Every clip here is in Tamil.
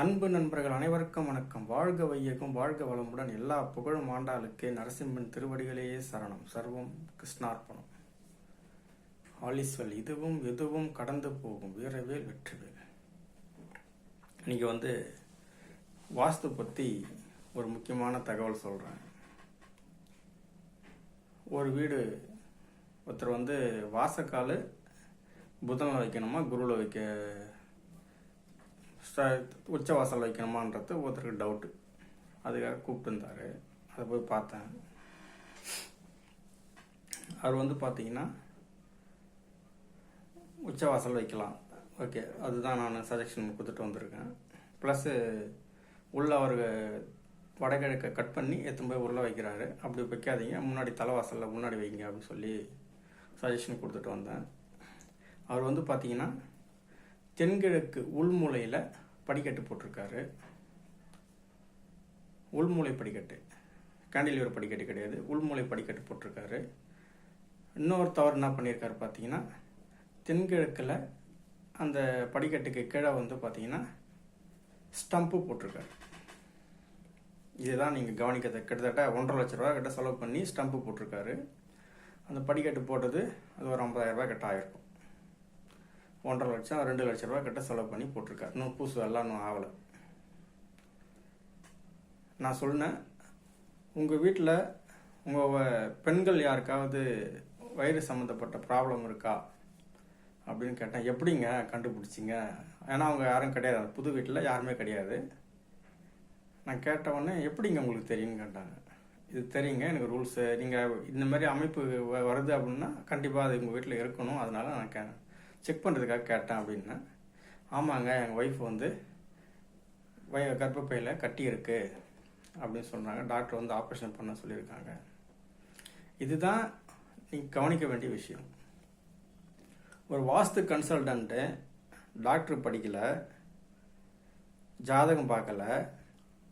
அன்பு நண்பர்கள் அனைவருக்கும் வணக்கம். வாழ்க வையகம் வாழ்க வளமுடன் எல்லா புகழும் ஆண்டாளுக்கு நரசிம்மன் திருவடிகளையே சரணம். சர்வம் கிருஷ்ணார்ப்பணம். ஆலிஸ்வல் இதுவும் எதுவும் கடந்து போகும். வீரவேல் வெற்றிவேல். இன்னைக்கு வந்து வாஸ்து பற்றி ஒரு முக்கியமான தகவல் சொல்கிறேன் ஒரு வீடு ஒருத்தர் வந்து வாசக்கால் புதனில் வைக்கணுமா குருவில் வைக்க உச்ச வாசல் வைக்கணுமான்றது ஒருத்தருக்கு டவுட்டு அதுக்காக கூப்பிட்டு இருந்தார் அதை போய் பார்த்தேன். அவர் வந்து பார்த்தீங்கன்னா உச்ச வாசல் வைக்கலாம். ஓகே அதுதான் நான் சஜஷன் கொடுத்துட்டு வந்திருக்கேன். ப்ளஸ்ஸு உள்ள அவர் வடகிழக்க கட் பண்ணி எடுத்துன்னு போய் உள்ளே வைக்கிறாரு. அப்படி வைக்காதீங்க. முன்னாடி தலைவாசலில் முன்னாடி வைங்க அப்படின்னு சொல்லி சஜஷன் கொடுத்துட்டு வந்தேன். அவர் வந்து பார்த்தீங்கன்னா தென்கிழக்கு உள்மூலையில் படிக்கட்டு போட்டிருக்காரு. உள்மூலை படிக்கட்டு. கேண்டிலிவர் படிக்கட்டு கிடையாது. உள்மூலை படிக்கட்டு போட்டிருக்காரு. இன்னொரு தவறு என்ன பண்ணியிருக்காரு பார்த்தீங்கன்னா தென்கிழக்கில் அந்த படிக்கட்டுக்கு கீழே வந்து பார்த்தீங்கன்னா ஸ்டம்ப்பு போட்டிருக்காரு. இதுதான் நீங்கள் கவனிக்கிறது கிட்டத்தட்ட ஒன்றரை லட்ச ரூபா கிட்ட செலவு பண்ணி ஸ்டம்ப்பு போட்டிருக்காரு. அந்த படிக்கட்டு போட்டது அது ஒரு ஐம்பதாயிரரூபா கிட்ட ஆகிருக்கும் ஒன்றரை லட்சம் ரெண்டு லட்ச ரூபாய் கிட்ட செலவு பண்ணி போட்டிருக்காரு. இன்னும் பூசு எல்லாம் இன்னும் ஆகலை. நான் சொன்னேன் உங்கள் வீட்டில் உங்கள் பெண்கள் யாருக்காவது வயிறு சம்மந்தப்பட்ட ப்ராப்ளம் இருக்கா? அப்படின்னு கேட்டேன். எப்படிங்க கண்டுபிடிச்சிங்க? ஏன்னா அவங்க யாரும் கிடையாது. புது வீட்டில் யாருமே கிடையாது. நான் கேட்ட உடனே எப்படிங்க உங்களுக்கு தெரியும்னு கேட்டாங்க. இது தெரியுங்க எனக்கு ரூல்ஸு நீங்கள் இந்த மாதிரி அமைப்பு வ- வருது அப்படின்னா கண்டிப்பாக அது உங்கள் வீட்டில் இருக்கணும். அதனால நான் கே செக் பண்ணுறதுக்காக கேட்டேன் அப்படின்னா ஆமாங்க எங்கள் ஒய்ஃப் வந்து வய கர்ப்பப்பையில் கட்டி இருக்கு அப்படின்னு சொல்கிறாங்க டாக்டர் வந்து ஆப்ரேஷன் பண்ண சொல்லியிருக்காங்க. இதுதான் நீங்கள் கவனிக்க வேண்டிய விஷயம். ஒரு வாஸ்து கன்சல்டன்ட்டு டாக்டர் படிக்கலை ஜாதகம் பார்க்கல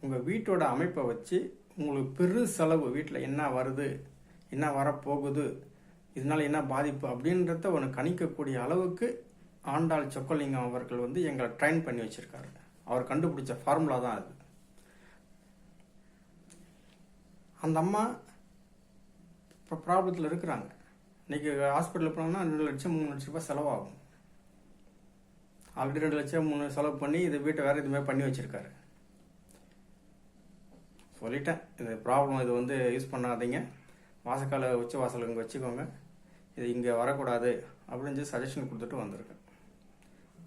உங்கள் வீட்டோட அமைப்பை வச்சு உங்களுக்கு பெரு செலவு வீட்டில் என்ன வருது என்ன வரப்போகுது இதனால் என்ன பாதிப்பு அப்படின்றத ஒன்று கணிக்கக்கூடிய அளவுக்கு ஆண்டாள் சொக்கலிங்கம் அவர்கள் வந்து எங்களை ட்ரைன் பண்ணி வச்சுருக்காரு. அவர் கண்டுபிடிச்ச ஃபார்முலா தான் அது. அந்த அம்மா இப்போ ப்ராப்ளத்தில் இருக்கிறாங்க. இன்றைக்கி ஹாஸ்பிட்டலில் போனோம்னா ரெண்டு லட்சம் மூணு லட்சம் ரூபாய் செலவாகும். ஆல்ரெடி ரெண்டு லட்சம் மூணு செலவு பண்ணி இது வீட்டை வேறு இதுமாதிரி பண்ணி வச்சுருக்காரு. சொல்லிட்டேன். இது ப்ராப்ளம் இது வந்து யூஸ் பண்ணாதீங்க. வாசக்கால உச்ச வாசல் இங்கே வச்சுக்கோங்க. இது இங்கே வரக்கூடாது அப்படின்னு சொல்லி சஜஷன் கொடுத்துட்டு வந்திருக்கேன்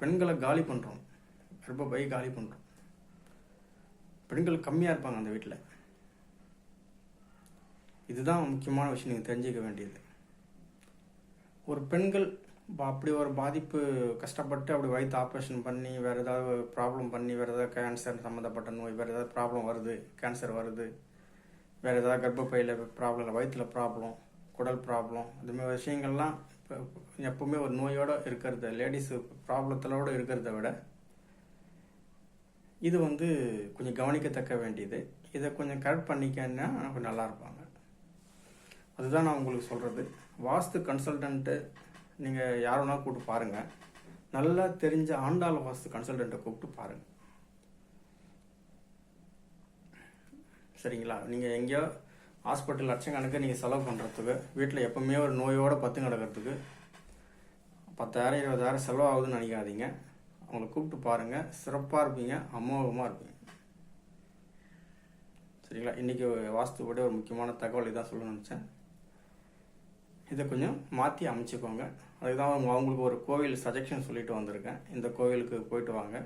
பெண்களை காலி பண்ணுறோம் கர்ப்பப்பை காலி பண்ணுறோம் பெண்கள் கம்மியாக இருப்பாங்க அந்த வீட்டில் இதுதான் முக்கியமான விஷயம். நீங்கள் தெரிஞ்சுக்க வேண்டியது. ஒரு பெண்கள் அப்படி ஒரு பாதிப்பு கஷ்டப்பட்டு அப்படி வயிற்று ஆப்ரேஷன் பண்ணி வேறு ஏதாவது ப்ராப்ளம் பண்ணி வேறு ஏதாவது கேன்சர் சம்மந்தப்பட்ட நோய் வேறு ஏதாவது ப்ராப்ளம் வருது கேன்சர் வருது வேறு ஏதாவது கர்ப்பப்பையில் ப்ராப்ளம் இல்லை வயிற்றில் ப்ராப்ளம் குடல் ப்ராப்ளம் இதுமாதிரி விஷயங்கள்லாம் இப்போ எப்பவுமே ஒரு நோயோடு இருக்கிறத லேடிஸு ப்ராப்ளத்தோட இருக்கிறத விட இது வந்து கொஞ்சம் கவனிக்கத்தக்க வேண்டியது. இதை கொஞ்சம் கரெக்ட் பண்ணிக்கன்னா கொஞ்சம் நல்லா இருப்பாங்க. அதுதான் நான் உங்களுக்கு சொல்கிறது வாஸ்து கன்சல்டன்ட்டு நீங்கள் யாருன்னா கூப்பிட்டு பாருங்கள் நல்லா தெரிஞ்ச ஆண்டாள் வாஸ்து கன்சல்டண்ட்டை கூப்பிட்டு பாருங்கள் சரிங்களா? நீங்கள் எங்கேயோ ஹாஸ்பிட்டல் லட்சக்கணக்கு நீங்கள் செலவு பண்ணுறதுக்கு வீட்டில் எப்போவுமே ஒரு நோயோடு பத்து கிடக்கிறதுக்கு பத்தாயிரம் இருபதாயிரம் செலவாகுதுன்னு நினைக்காதீங்க. அவங்கள கூப்பிட்டு பாருங்கள் சிறப்பாக இருப்பீங்க. அமோகமாக இருப்பீங்க. சரிங்களா? இன்றைக்கி வாஸ்துபடி ஒரு முக்கியமான தகவல் இதான் சொல்ல நினச்சேன். இதை கொஞ்சம் மாற்றி அமைச்சுக்கோங்க. அதுக்கு தான் அவங்க அவங்களுக்கு ஒரு கோவில் சஜஷன் சொல்லிட்டு வந்திருக்கேன். இந்த கோவிலுக்கு போயிட்டு வாங்க.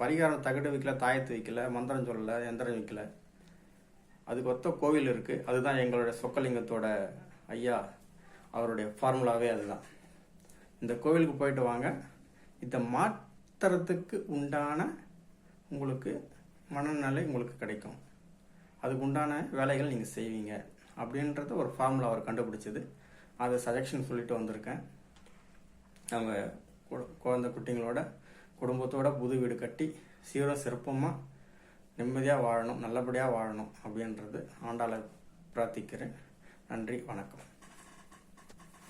பரிகாரம் தகடு வைக்கல தாயத்து வைக்கல மந்திரம் சொல்லலை எந்திரம் வைக்கல. அதுக்கு ஒத்த கோவில் இருக்குது அதுதான் எங்களோட சொக்கலிங்கத்தோட ஐயா அவருடைய ஃபார்முலாவே அதுதான். இந்த கோவிலுக்கு போயிட்டு வாங்க. இதை மாற்றுறதுக்கு உண்டான உங்களுக்கு மனநிலை உங்களுக்கு கிடைக்கும். அதுக்கு உண்டான வேலைகள் நீங்கள் செய்வீங்க. அப்படின்றத ஒரு ஃபார்முலா அவர் கண்டுபிடிச்சது. அதை சஜஷன் சொல்லிட்டு வந்திருக்கேன். அவங்க குழந்தை குட்டிங்களோட குடும்பத்தோட புது வீடு கட்டி சீர சிறப்பமாக நிம்மதியாக வாழணும் நல்லபடியாக வாழணும் அப்படின்றது ஆண்டாளை பிரார்த்திக்கிறேன். நன்றி வணக்கம்.